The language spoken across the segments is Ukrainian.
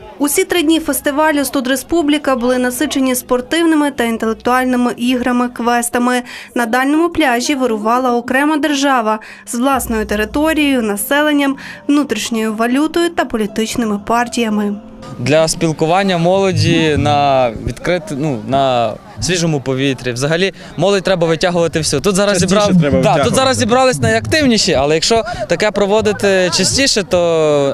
Yeah. Усі три дні фестивалю «Студ Республіка» були насичені спортивними та інтелектуальними іграми, квестами. На дальньому пляжі вирувала окрема держава з власною територією, населенням, внутрішньою валютою та політичними партіями. для спілкування молоді на відкрит, ну на свіжому повітрі. Взагалі молодь треба витягувати все. Тут зараз зібрав... да, тут зараз зібрались найактивніші, але якщо таке проводити частіше, то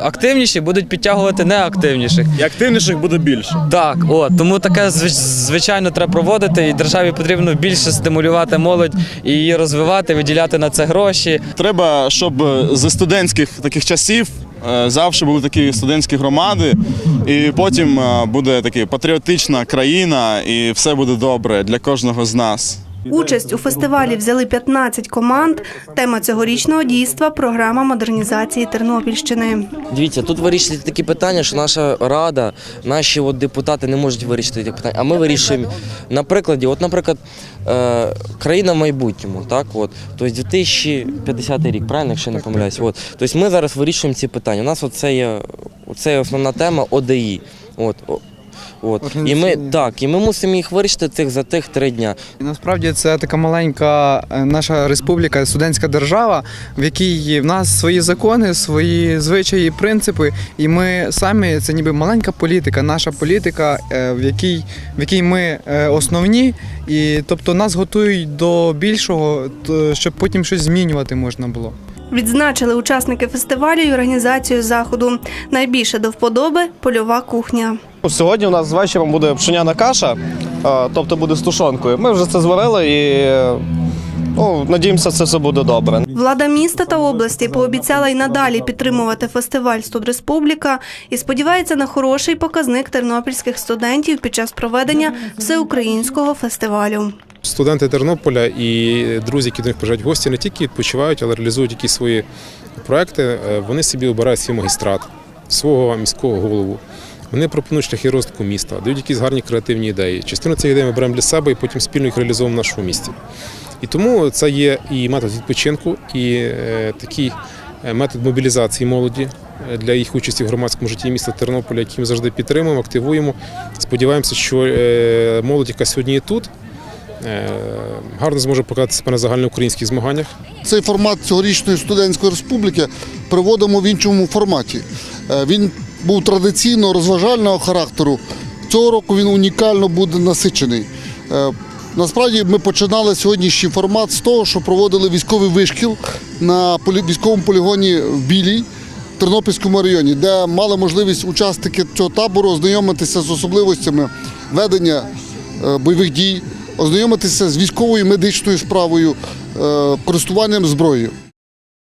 активніші будуть підтягувати неактивніших. І активніших буде більше. Так, от тому таке звич- звичайно треба проводити, і державі потрібно більше стимулювати молодь і її розвивати, виділяти на це гроші. Треба, щоб зі студентських таких часів е, завжди були такі студентські громади, і потім е, буде така патріотична країна, і все буде добре для кожного з нас. Участь у фестивалі взяли 15 команд. Тема цьогорічного дійства – програма модернізації Тернопільщини. Дивіться, тут вирішують такі питання, що наша рада, наші от депутати не можуть вирішити ці питання. А ми вирішуємо на прикладі, от, наприклад, е, країна в майбутньому, так от, тобто 2050 рік, правильно, якщо я не помиляюсь. От, тобто ми зараз вирішуємо ці питання. У нас оце є, оце є основна тема ОДІ. От, От. І ми так, і ми мусимо їх вирішити цих за тих три дня. І насправді це така маленька е, наша республіка, студентська держава, в якій в нас свої закони, свої звичаї, принципи. І ми самі це ніби маленька політика, наша політика, е, в якій, в якій ми е, основні, і тобто нас готують до більшого, щоб потім щось змінювати можна було. Відзначили учасники фестивалю і організацію заходу. Найбільше до вподоби – польова кухня. Сьогодні у нас з вечором буде пшеняна каша, тобто буде з тушонкою. Ми вже це зварили і ну, надіємося, це все буде добре. Влада міста та області пообіцяла й надалі підтримувати фестиваль «Студ Республіка» і сподівається на хороший показник тернопільських студентів під час проведення всеукраїнського фестивалю. Студенти Тернополя і друзі, які до них приїжджають в гості, не тільки відпочивають, але реалізують якісь свої проекти. Е, Вони собі обирають свій магістрат, свого міського голову. Вони пропонують шляхи розвитку міста, дають якісь гарні креативні ідеї. Частину цих ідей ми беремо для себе і потім спільно їх реалізуємо в нашому місті. І тому це є і метод відпочинку, і е, такий е, метод мобілізації молоді для їх участі в громадському житті міста Тернополя, який ми завжди підтримуємо, активуємо. Сподіваємося, що молодь, яка сьогодні є тут, гарно зможе показати на загальноукраїнських змаганнях. Цей формат цьогорічної студентської республіки проводимо в іншому форматі. Е, Він був традиційно розважального характеру. Цього року він унікально буде насичений. Е, Насправді ми починали сьогоднішній формат з того, що проводили військовий вишкіл на військовому полігоні в Білій. Тернопільському районі, де мали можливість учасники цього табору ознайомитися з особливостями ведення е, бойових дій, ознайомитися з військовою медичною справою, е, користуванням зброєю.